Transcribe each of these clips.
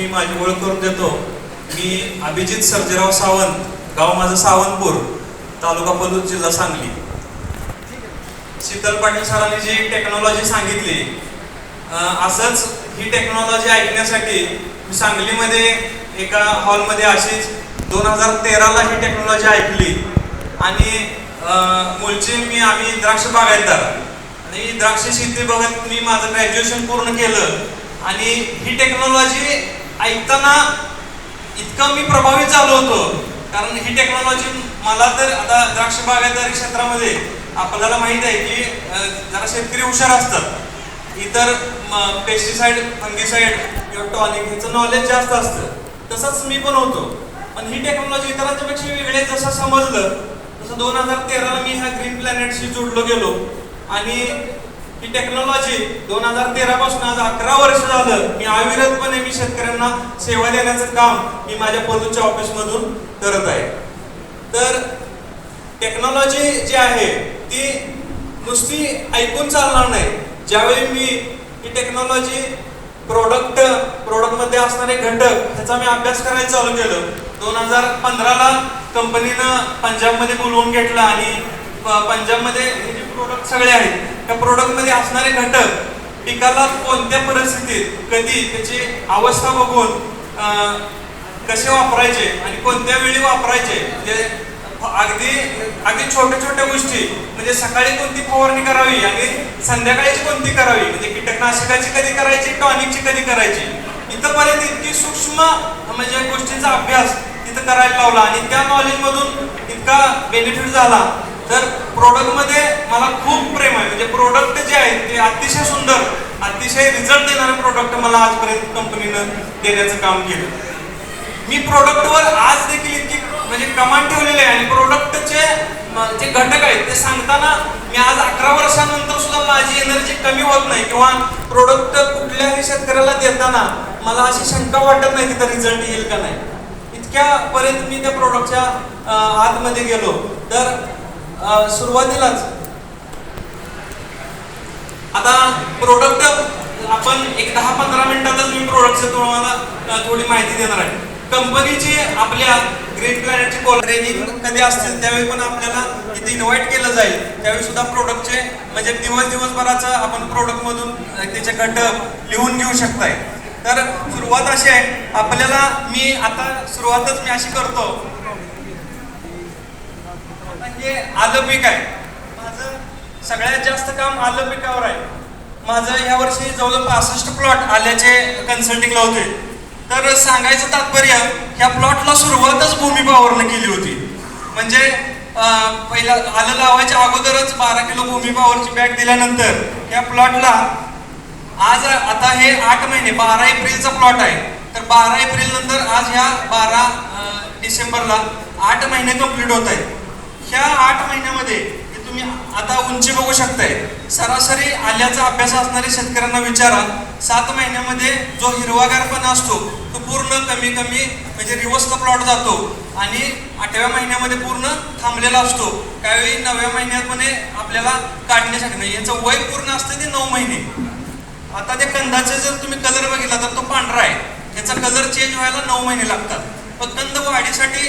मी माझी ओळख करून देतो. मी अभिजित सर्जेराव सावंत गाव माझं सावंतपूर तालुका पलूस जिल्हा सांगली. शीतल पाटील सरांनी जी टेक्नॉलॉजी सांगितली असंच ही टेक्नॉलॉजी ऐकण्यासाठी मी सांगलीमध्ये एका हॉलमध्ये अशीच दोन हजार तेराला ही टेक्नॉलॉजी ऐकली. आणि मुलची मी आम्ही द्राक्ष बागायतदार. आणि द्राक्ष शेती बघत मी माझं ग्रॅज्युएशन पूर्ण केलं. आणि ही टेक्नॉलॉजी ऐकताना इतकं मी प्रभावित झालो होतो. कारण ही टेक्नॉलॉजी मला तर आता द्राक्ष बागायतदारी क्षेत्रामध्ये आपल्याला माहीत आहे की जरा शेतकरी हुशार असतात. इतर पेस्टिसाइड फंगिसाइड किंवा टॉनिक ह्याचं नॉलेज जास्त असतं. तसंच मी पण होतो. पण ही टेक्नॉलॉजी इतरांच्यापेक्षा वेगळे जसं समजलं तसं दोन हजार तेराला मी ह्या ग्रीन प्लॅनेटशी जोडलो गेलो. आणि ही टेक्नॉलॉजी दोन हजार तेरा पासून आज अकरा वर्ष झालं मी अविरतपणे मी शेतकऱ्यांना सेवा देण्याचं काम मी माझ्या पदूच्या ऑफिसमधून करत आहे. तर टेक्नॉलॉजी जी आहे ती नुसती ऐकून चालणार नाही. ज्यावेळी मी ही टेक्नॉलॉजी प्रोडक्ट प्रोडक्टमध्ये असणारे घटक ह्याचा मी अभ्यास करायला चालू केलं. दोन हजार पंधराला कंपनीनं पंजाबमध्ये बोलवून घेतलं आणि पंजाबमध्ये हे जे प्रोडक्ट सगळे आहेत त्या प्रोडक्टमध्ये असणारे घटक पिकाला कोणत्या परिस्थितीत कधी त्याची अवस्था बघून कसे वापरायचे आणि कोणत्या वेळी वापरायचे म्हणजे अगदी अगदी छोट्या छोट्या गोष्टी म्हणजे सकाळी कोणती फवारणी करावी आणि संध्याकाळीची कोणती करावी म्हणजे कीटकनाशकाची कधी करायची टॉनिकची कधी करायची. इथंपर्यंत इतकी सूक्ष्म म्हणजे गोष्टींचा अभ्यास तिथं करायला लावला आणि त्या नॉलेज मधून इतका बेनिफिट झाला. तर प्रोडक्टमध्ये मला खूप प्रेम आहे. म्हणजे प्रोडक्ट जे आहेत ते अतिशय सुंदर अतिशय रिझल्ट देणारे प्रोडक्ट मला आजपर्यंत कंपनीनं देण्याचं काम केलं. मी प्रोडक्टवर आज देखील इतकी म्हणजे कमांड ठेवलेली आहे आणि प्रोडक्टचे जे घटक आहेत ते सांगताना मी आज अकरा वर्षानंतर सुद्धा माझी एनर्जी कमी होत नाही किंवा प्रोडक्ट कुठल्याही शेतकऱ्याला देताना मला अशी शंका वाटत नाही तिथं रिझल्ट येईल का नाही. इतक्यापर्यंत मी त्या प्रोडक्टच्या आतमध्ये गेलो. तर सुरुवातीलाच. आता प्रोडक्ट आपण एक दहा पंधरा मिनिटातच मी प्रोडक्टचं तुम्हाला थोडी माहिती देणार आहे. कंपनीची आपल्या ग्रीन प्लॅनेटची कॉल ट्रेनिंग कधी असतील त्यावेळी पण आपल्याला तिथे इन्व्हाइट केलं जाईल. त्यावेळी सुद्धा प्रोडक्टचे म्हणजे दिवस दिवसभराचं आपण प्रोडक्टमधून त्याचे घटक लिहून घेऊ शकताय. तर सुरुवात अशी आहे. आपल्याला मी आता सुरुवातच मी अशी करतो. हे आलं पीक आहे. माझं सगळ्यात जास्त काम आलं पिकावर आहे. माझं ह्या वर्षी जवळजवळ पासष्ट प्लॉट आल्याचे कन्सल्टिंगला होते. तर सांगायचं तात्पर्य ह्या प्लॉटला सुरुवातच भूमी केली होती. म्हणजे पहिला आलं लावायच्या अगोदरच बारा किलो भूमी पॉवरची बॅग दिल्यानंतर या प्लॉटला आज आता हे आठ महिने बारा एप्रिलचा प्लॉट आहे. तर बारा एप्रिल नंतर आज ह्या बारा डिसेंबरला आठ महिने कंप्लीट होत आहेत. ह्या आठ महिन्यामध्ये हे तुम्ही आता उंची बघू शकताय. सरासरी आल्याचा अभ्यास असणाऱ्या शेतकऱ्यांना विचारा. सात महिन्यामध्ये जो हिरवागारपणा असतो तो पूर्ण कमी कमी म्हणजे रिवर्सला प्लॉट जातो आणि आठव्या महिन्यामध्ये पूर्ण थांबलेला असतो. त्यावेळी नवव्या महिन्यामध्ये आपल्याला काढण्यासाठी नाही याचं वय पूर्ण असतं ते नऊ महिने. आता त्या कंदाचा जर तुम्ही कलर बघितला तर तो पांढरा आहे. त्याचा कलर चेंज व्हायला नऊ महिने लागतात. पण कंद वाढीसाठी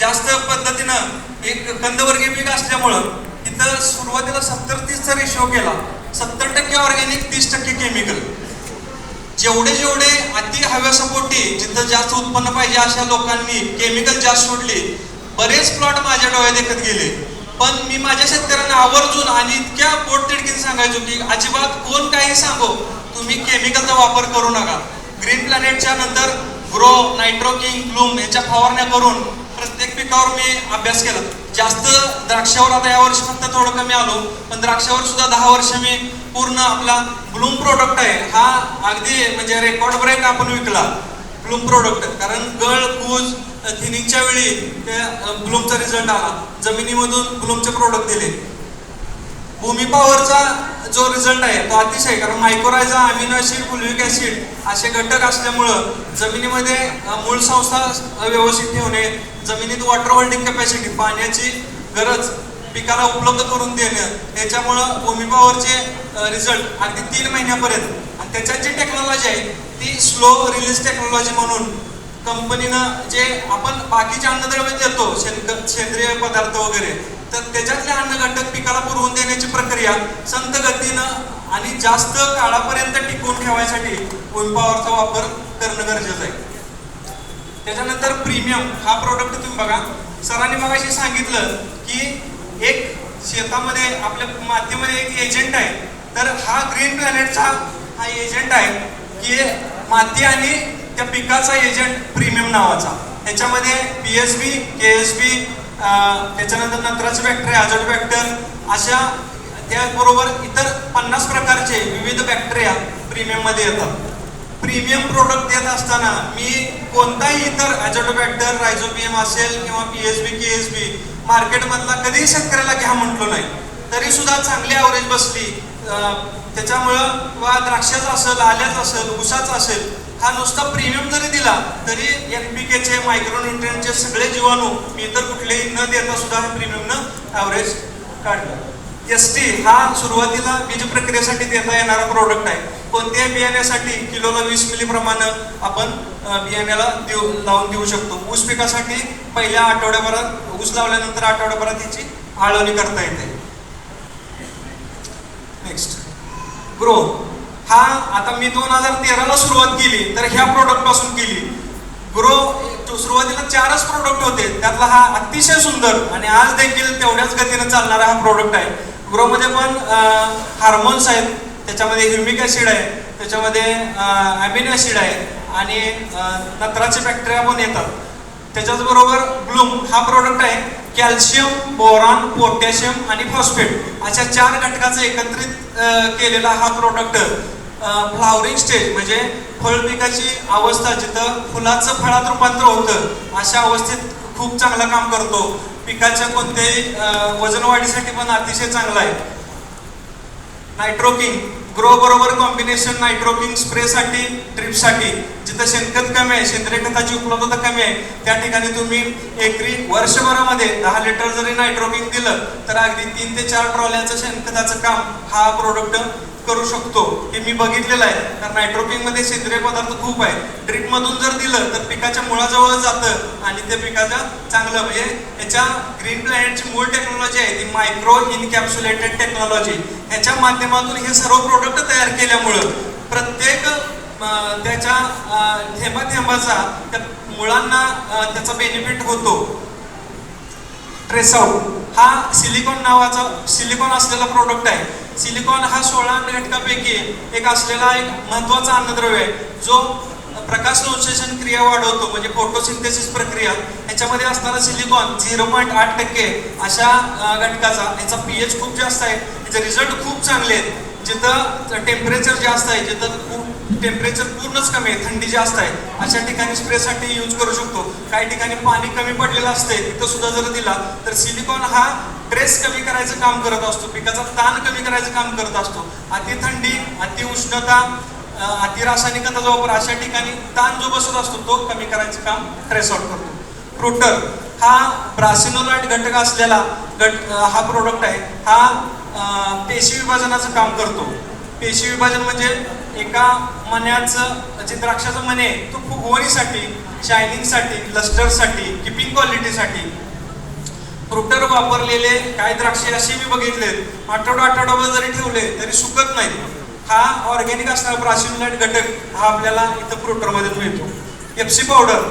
जास्त पद्धतीनं एक कंदवर्गीय पीक असल्यामुळं तिथं सुरुवातीला सत्तर तीसचा रेशो केला. सत्तर टक्के ऑर्गॅनिक तीस टक्के केमिकल जेवढे जेवढे अति हव्यासपोटी जिथं जास्त उत्पन्न पाहिजे अशा लोकांनी केमिकल जास्त सोडली बरेच प्लॉट माझ्या डोळ्यात देखत गेले. पण मी माझ्या शेतकऱ्यांना आवर्जून आणि इतक्या पोटतिडकीने सांगायचो की अजिबात कोण काही सांगो तुम्ही केमिकलचा वापर करू नका. ग्रीन प्लॅनेटच्या नंतर ग्रो नायट्रोकिंग क्लूम ब्लूम याच्या फवारण्या करून प्रत्येक पिकावर मी अभ्यास केला. जास्त द्राक्षावर आता या वर्षी फक्त थोडं कमी आलो. पण द्राक्षावर सुद्धा दहा वर्ष मी पूर्ण आपला ब्लूम प्रोडक्ट आहे हा अगदी म्हणजे रेकॉर्ड ब्रेक आपण विकला. ब्लूम प्रोडक्ट कारण गळ कूज थिनिंगच्या वेळी ब्लूमचा रिझल्ट आला. जमिनीमधून ब्लूमचे प्रोडक्ट दिले. भूमी पॉवरचा जो रिझल्ट आहे तो अतिशय कारण mycorrhiza amino acid fulvic acid असे घटक असल्यामुळं जमिनीमध्ये मूळ संस्था व्यवस्थित ठेवणे जमिनीत वॉटर होल्डिंग कॅपॅसिटी पाण्याची गरज पिकाला उपलब्ध करून देणं. याच्यामुळं भूमी रिझल्ट अगदी तीन महिन्यापर्यंत. आणि त्याच्यात जी टेक्नॉलॉजी आहे ती ती स्लो रिलीज टेक्नॉलॉजी म्हणून कंपनीनं जे आपण बाकीचे अन्नद्रव्य देतो शेण सेंद्रिय पदार्थ वगैरे तर त्याच्यातले अन्न घटक पिकाला पुरवून देण्याची प्रक्रिया संत गतीनं आणि जास्त काळापर्यंत टिकवून ठेवायसाठी पॉवरचा वापर करणं गरजेचं आहे. त्याच्यानंतर प्रीमियम हा प्रोडक्ट तुम्ही बघा. सरांनी मगाशी सांगितलं की एक शेतामध्ये आपल्या मातीमध्ये एक एजंट आहे. तर हा ग्रीन प्लॅनेटचा हा एजंट आहे की माती आणि त्या पिकाचा एजंट प्रीमियम नावाचा. ह्याच्यामध्ये P S B K S B त्याच्यानंतर नत्राचे बॅक्टर आजट बॅक्टर अशा त्याचबरोबर इतर पन्नास प्रकारचे विविध बॅक्टेरिया प्रीमियममध्ये येतात. प्रीमियम प्रोडक्ट देत असताना मी कोणताही इतर ॲजोटोबॅक्टर रायझोबियम असेल किंवा P S B K S B मार्केटमधला कधीही शेतकऱ्याला घ्या म्हटलो नाही. तरी सुद्धा चांगली ॲव्हरेज बसली. त्याच्यामुळं किंवा द्राक्षाचं असेल आल्याचं असेल ऊसाचं असेल हा नुसता प्रीमियम जरी दिला तरी एन पी केचे मायक्रोन्युट्रियनचे सगळे जीवाणू मी इतर कुठलेही न देता सुद्धा हे प्रीमियमनं ॲव्हरेज काढलं. एस टी हा सुरुवातीला बीज प्रक्रियेसाठी देता येणारा प्रोडक्ट आहे. कोणत्याही बियाण्यासाठी किलोला वीस मिलीप्रमाणे आपण बियाण्याला देऊ लावून देऊ शकतो. ऊस पिकासाठी पहिल्या आठवड्याभरात ऊस लावल्यानंतर आठवड्याभरात त्याची आळवणी करता येते. ग्रो हा आता मी दोन हजार तेराला सुरुवात केली तर ह्या प्रोडक्टपासून केली. ग्रो सुरुवातीला चारच प्रोडक्ट होते. त्यातला हा अतिशय सुंदर आणि आज देखील तेवढ्याच गतीने चालणारा हा प्रोडक्ट आहे. ग्रोमध्ये पण हार्मोन्स आहेत. त्याच्यामध्ये ह्युमिक ॲसिड आहे. त्याच्यामध्ये ॲबिन ॲसिड आहे. आणि नत्राचे बॅक्टेरिया पण येतात. त्याच्याचबरोबर ग्लूम ब्लूम हा प्रोडक्ट आहे. कॅल्शियम बोरॉन पोटॅशियम आणि फॉस्फेट अशा चार घटकाचं एकत्रित केलेला हा प्रोडक्ट फ्लावरिंग स्टेज म्हणजे फळ पिकाची अवस्था जिथं फुलाचं फळात रूपांतर होतं अशा अवस्थेत खूप चांगलं काम करतो. पिकाच्या कोणत्याही वजन वाढीसाठी पण अतिशय चांगला आहे. नायट्रोकिंग ग्रो बरोबर कॉम्बिनेशन नायट्रोकिंग स्प्रेसाठी ड्रिपसाठी जिथं शेणखत कमी आहे सेंद्रिय खताची उपलब्धता कमी आहे त्या ठिकाणी तुम्ही एकरी वर्षभरामध्ये दहा लिटर जरी नायट्रोकिंग दिलं तर अगदी तीन ते चार ट्रॉल्यांचं शेणखताचं काम हा प्रोडक्ट करू शकतो हे मी बघितलेलं आहे. कारण नायट्रोकिंगमध्ये सेंद्रिय पदार्थ खूप आहे ड्रिप मधून जर दिलं तर पिकाच्या मुळाजवळ जातं आणि ते पिकाच्या चांगलं म्हणजे याच्या ग्रीन प्लॅनेटची मूळ टेक्नॉलॉजी आहे ती मायक्रो इनकॅप्सुलेटेड टेक्नॉलॉजी ह्याच्या माध्यमातून हे सर्व प्रोडक्ट तयार केल्यामुळं प्रत्येक त्याच्या अं, थेंबा थेंबाचा त्या मुळांना त्याचा बेनिफिट होतो. ट्रेसआउट हा सिलिकॉन नावाचा सिलिकॉन असलेला प्रोडक्ट आहे. सिलिकॉन हा सोळा घटकापैकी एक असलेला एक महत्त्वाचा अन्नद्रव्य आहे. जो प्रकाश संश्लेषण क्रिया वाढवतो म्हणजे फोटोसिंथेसिस प्रक्रिया. याच्यामध्ये असणारा सिलिकॉन झिरो पॉईंट आठ टक्के अशा घटकाचा याचा पीएच खूप जास्त आहे. याचे रिझल्ट खूप चांगले आहेत. जिथं टेम्परेचर जास्त आहे जिथं खूप टेम्परेचर पूर्णच कमी आहे थंडी जास्त आहे अशा ठिकाणी स्प्रेसाठी यूज करू शकतो. काही ठिकाणी पाणी कमी पडलेलं असते तिथं सुद्धा जर दिला तर सिलिकॉन हा ट्रेस कमी करायचं काम करत असतो पिकाचा ताण कमी करायचं काम करत असतो. अति थंडी अति उष्णता अति अति रासायनिकताचा वापर अशा ठिकाणी ताण जो बसत असतो तो कमी करायचं काम ट्रेस आउट करतो. प्रोटर हा ब्रासिनोलाइट घटक असलेला गट हा प्रोडक्ट आहे. हा पेशी विभाजनाचं काम करतो. पेशी विभाजन म्हणजे एका मण्याचं जे द्राक्षाचं मणे आहे तो फुगवणीसाठी शायनिंगसाठी लस्टरसाठी किपिंग क्वालिटीसाठी. फ्रुटर वापरलेले काही द्राक्षे असे मी बघितले आठवडा आठवडाभर जरी ठेवले तरी सुकत नाहीत. हा ऑर्गॅनिक असणारा ब्रासिनलाइट घटक हा आपल्याला इथं फ्रुटरमध्ये मिळतो. एफसी पावडर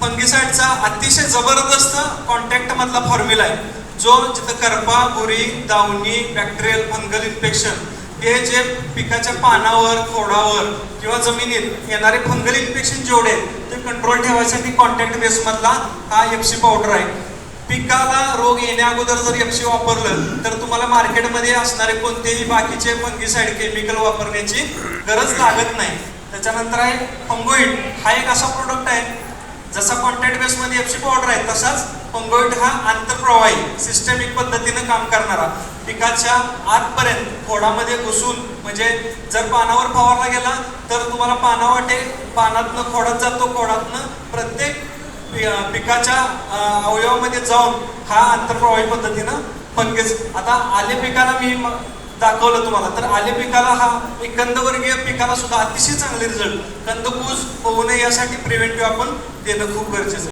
फंगिसाइडचा अतिशय जबरदस्त कॉन्टॅक्ट मधला फॉर्म्युला आहे. जो जिथं करपा बुरी दावणी बॅक्टेरियल फंगल इन्फेक्शन हे जे पिकाच्या पानावर खोडावर किंवा जमिनीत येणारे फंगल इन्फेक्शन जेवढे ते कंट्रोल ठेवायसाठी कॉन्टॅक्ट बेसमधला हा एफसी पावडर आहे. पिकाला रोग येण्या अगोदर जर एफसी वापरलं तर तुम्हाला मार्केटमध्ये असणारे कोणतेही बाकीचे फंगीसाईड केमिकल वापरण्याची गरज लागत नाही. त्याच्यानंतर आहे फंगोईड हा एक असा प्रोडक्ट आहे. जसा कॉन्टॅक्ट बेसमध्ये एफसी पावडर आहे तसाच फंगोइड हा आंतरप्रवाही सिस्टमिक पद्धतीनं काम करणारा. पिकाच्या आतपर्यंत खोडामध्ये घुसून म्हणजे जर पानावर फवारला गेला तर तुम्हाला पानावाटे पानातनं खोडात जातो खोडातनं प्रत्येक पिकाच्या अवयवामध्ये जाऊन हा आंतरप्रवाही पद्धतीनं फंगस आता आले पिकाला मी दाखवलं तुम्हाला. तर आले पिकाला हा एक कंदवर्गीय पिकाला सुद्धा अतिशय चांगले रिझल्ट कंदकूज होऊ नये यासाठी प्रिव्हेंटिव्ह आपण देणं खूप गरजेचं आहे.